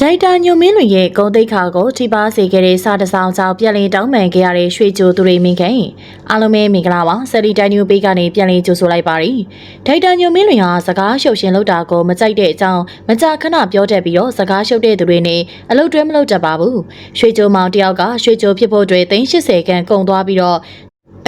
ဒိုက်တာညိုမင်းလွင်ရဲ့ဂုံတိတ်ခါကိုထိပါစေခဲ့တဲ့စာတစောင်းကြောင့်ပြန်လည်တောင်းပန်ခဲ့ရတဲ့ရွှေချိုသူတွေမင်းခင်အားလုံးပဲမင်္ဂလာပါဆယ်လီတိုင်ညိုပေးကနေပြန်လည်ကြိုဆိုလိုက်ပါရီဒိုက်တာညိုမင်းလွင်ဟာစကားရှုပ်ရှင်လုပ်တာကိုမကြိုက်တဲ့အကြောင်းမကြာခဏပြောတတ်ပြီးတော့စကားရှုပ်တဲ့သူတွေနဲ့အလုပ်တွဲမလုပ်တတ်ပါဘူးရွှေချိုမောင်တယောက်ကရွှေချိုဖြစ်ဖို့အတွက်380ခန်းကုန်သွားပြီးတော့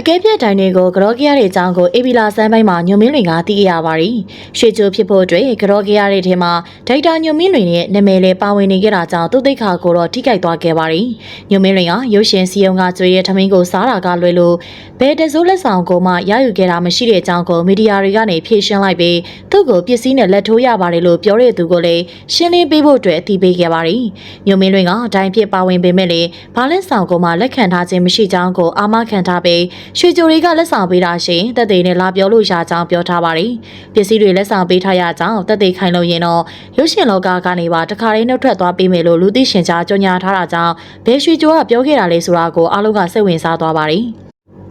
အကဲပြတ်တိုင်းတွေကိုကရော့ကရတဲ့အကြောင်းကိုအေဘီလာစမ်းပိုင်းမှာညိုမင်းလွင်ကသိခဲ့ရပါရီရွှေချိုဖြစ်ဖို့အတွက်ကရော့ကရတဲ့ထဲမှာဒိုက်တာညိုမင်းလွင်ရဲ့နာမည်လေးပါဝင်နေခဲ့တာကြောင့်သူ့သိက္ခာကိုတော့ထိခိုက်သွားခဲ့ပါရီညိုမင်းလွင်ကရုပ်ရှင်စီယုံကကျွေးရဲ့ထမင်းကိုစားတာကလွယ်လို့ဘယ်တစိုးလက်ဆောင်ကိုမှရယူခဲ့တာမရှိတဲ့အကြောင်းကိုမီဒီယာတွေကနေဖြေရှင်းလိုက်ပြီးသူ့ကိုပစ္စည်းနဲ့လက်ထိုးရပါတယ်လို့ပြောတဲ့သူကိုလည်းရှင်းလင်းပေးဖို့အတွက်အသိပေးခဲ့ပါရီညိုမင်းလွင်ကအတိုင်းဖြစ်ပါဝင်ပေမဲ့လည်းဘာလက်ဆောင်ကိုမှလက်ခံထားခြင်းမရှိကြောင်းကိုအာမခံထားပြီးရွှေကြိုတွေကလက်ဆောင်ပေးတာရှင်တက်သေးနဲ့လာပြောလို့ရကြောင်းပြောထားပါတယ်ပစ္စည်းတွေလက်ဆောင်ပေးထားရကြောင်းတက်သေးခိုင်လို့ရင်တော့ရုပ်ရှင်လောကကနေပါတခါလေးနှုတ်ထွက်သွားပေးမယ်လို့လူသိရှင်ကြားကြော်ညာထားတာကြောင့်ဘယ်ရွှေကြိုကပြောခဲ့တာလဲဆိုတာကိုအားလုံးကစိတ်ဝင်စားသွားပါတယ်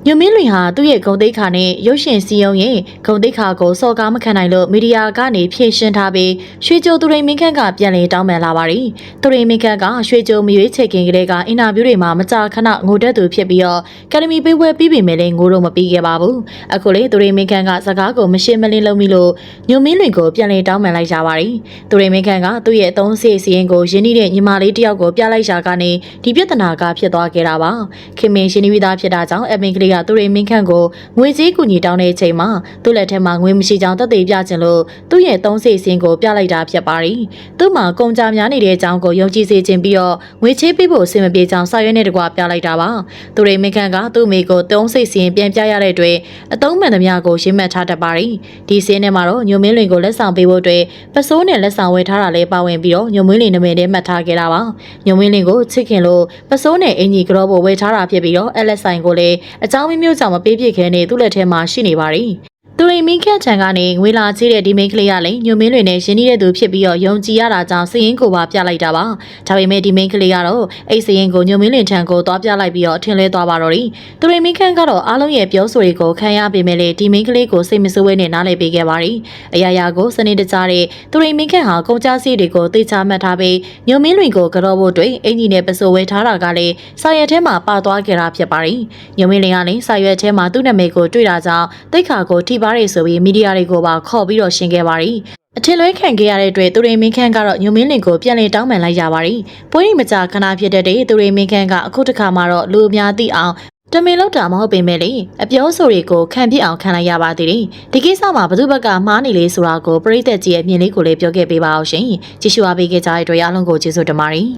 ညမင်းလွင်ဟာသူ့ရဲ့ဂုံတိတ်ခါနဲ့ရုပ်ရှင်စီယုံရဲ့ဂုံတိတ်ခါကိုစော်ကားမခံနိုင်လို့မီဒီယာကနေဖြည့်ရှင်းထားပြီးရွှေကြိုသူရိန်မင်းခန့်ကပြန်လည်တောင်းပန်လာပါတယ်။သူရိန်မင်းခန့်ကရွှေကြိုမရွေးချယ်ခင်ကလေးကအင်တာဗျူးတွေမှာမကြာခဏငိုတက်သူဖြစ်ပြီးတော့ကယ်ဒမီပေးပွဲပြီးပြီမဲ့လည်းငိုတော့မပြီးခဲ့ပါဘူး။အခုလေသူရိန်မင်းခန့်ကစကားကိုမရှင်းမလင်းလုပ်မိလို့ညမင်းလွင်ကိုပြန်လည်တောင်းပန်လိုက်ကြပါတယ်။သူရိန်မင်းခန့်ကသူ့ရဲ့အသုံးစရိတ်စီရင်ကိုရင်းနှီးတဲ့ညီမလေးတယောက်ကိုပြလိုက်ရှာကနေဒီပြဿနာကဖြစ်သွားခဲ့တာပါ။ခင်မင်းရှင်းနှီးပြီးသားဖြစ်တာကြောင့်အမင်ကလေးကသူရိန်မင်းခန့်ကိုငွေကြေးကူညီတောင်းတဲ့အချိန်မှာသူ့လက်ထဲမှာငွေမရှိကြောင်းသက်သေပြချင်လို့သူ့ရဲ့သုံးစိတ်စင်းကိုပြလိုက်တာဖြစ်ပါတယ်။သူ့မှာကုန်ကြများနေတဲ့အကြောင်းကိုယုံကြည်စေခြင်းပြီးတော့ငွေချေးပေးဖို့အဆင်မပြေကြောင်းစာရွက်နဲ့တကွပြလိုက်တာပါ။သူရိမခန့်ကသူ့မိကိုသုံးစိတ်စင်းပြန်ပြရတဲ့အတွက်အသုံးမှန်သမျှကိုရှင်းမှတ်ထားတတ်ပါတယ်။ဒီစင်းထဲမှာတော့ညိုမင်းလွင်ကိုလက်ဆောင်ပေးဖို့အတွက်ပစိုးနဲ့လက်ဆောင်ဝယ်ထားတာလည်းပါဝင်ပြီးတော့ညိုမင်းလွင်နာမည်နဲ့မှတ်ထားခဲ့တာပါ။ညိုမင်းလွင်ကိုချစ်ခင်လို့ပစိုးနဲ့အင်ကြီးကြောဖို့ဝယ်ထားတာဖြစ်ပြီးတော့ LSI ကိုလည်းအကြောင်းမျိုးမျိုးကြောင့်မပေးပြခဲနေသူ့လက်ထဲမှာရှိနေပါတယ်။ သူရိမင်းခန့်ချန်ကနေငွေလာချေးတဲ့ဒီမိန်းကလေးကလည်းညိုမင်းတွေနဲ့ရင်းနှီးတဲ့သူဖြစ်ပြီးတော့ယုံကြည်ရတာကြောင့်စည်ရင်ကိုပါပြလိုက်တာပါ။ဒါပေမဲ့ဒီမိန်းကလေးကတော့အဲ့စည်ရင်ကိုညိုမင်းလင်ထံကိုသွားပြလိုက်ပြီးတော့ထင်လဲသွားပါတော့တယ်။သူရိမင်းခန့်ကတော့အားလုံးရဲ့ပြောဆိုတွေကိုခံရပေမဲ့လည်းဒီမိန်းကလေးကိုစိတ်မဆိုးဝဲနဲ့နားလည်ပေးခဲ့ပါတယ်။အရာရာကိုစနေတကြတဲ့သူရိမင်းခန့်ဟာကုန်ကြစီတွေကိုသိချမှတ်ထားပြီးညိုမင်းလွင်ကိုကြော့ဖို့အတွက်အင်ကြီးနဲ့ပစိုးဝဲထားတာကလည်းစာရွက်ထဲမှာပါသွားခဲ့တာဖြစ်ပါတယ်။ညိုမင်းလင်ကလည်းစာရွက်ထဲမှာသူ့နာမည်ကိုတွေ့တာကြောင့်တိတ်ခါကိုထိပါရဆိုပြီးမီဒီယာတွေကိုပါခေါ်ပြီးတော့ရှင်းခဲ့ပါရီအထင်လွဲခံခဲ့ရတဲ့အတွက်သူရိမင်းခန့်ကတော့ညိုမင်းလင်ကိုပြန်လည်တောင်းပန်လိုက်ရပါရီပွဲရီမကြခဏဖြစ်တဲ့တဲ့သူရိမင်းခန့်ကအခုတစ်ခါမှတော့လူအများသိအောင်တမင်လောက်တာမဟုတ်ပေမဲ့လေအပြောဆိုတွေကိုခံပြစ်အောင်ခံလိုက်ရပါသေးတယ်ဒီကိစ္စမှာဘသူဘက်ကမှားနေလေဆိုတာကိုပရိသတ်ကြီးရဲ့အမြင်လေးကိုလည်းပြောခဲ့ပေးပါအောင်ရှင်ကြည့်ရှုအားပေးခဲ့ကြတဲ့အတွက်အားလုံးကိုကျေးဇူးတင်ပါတယ်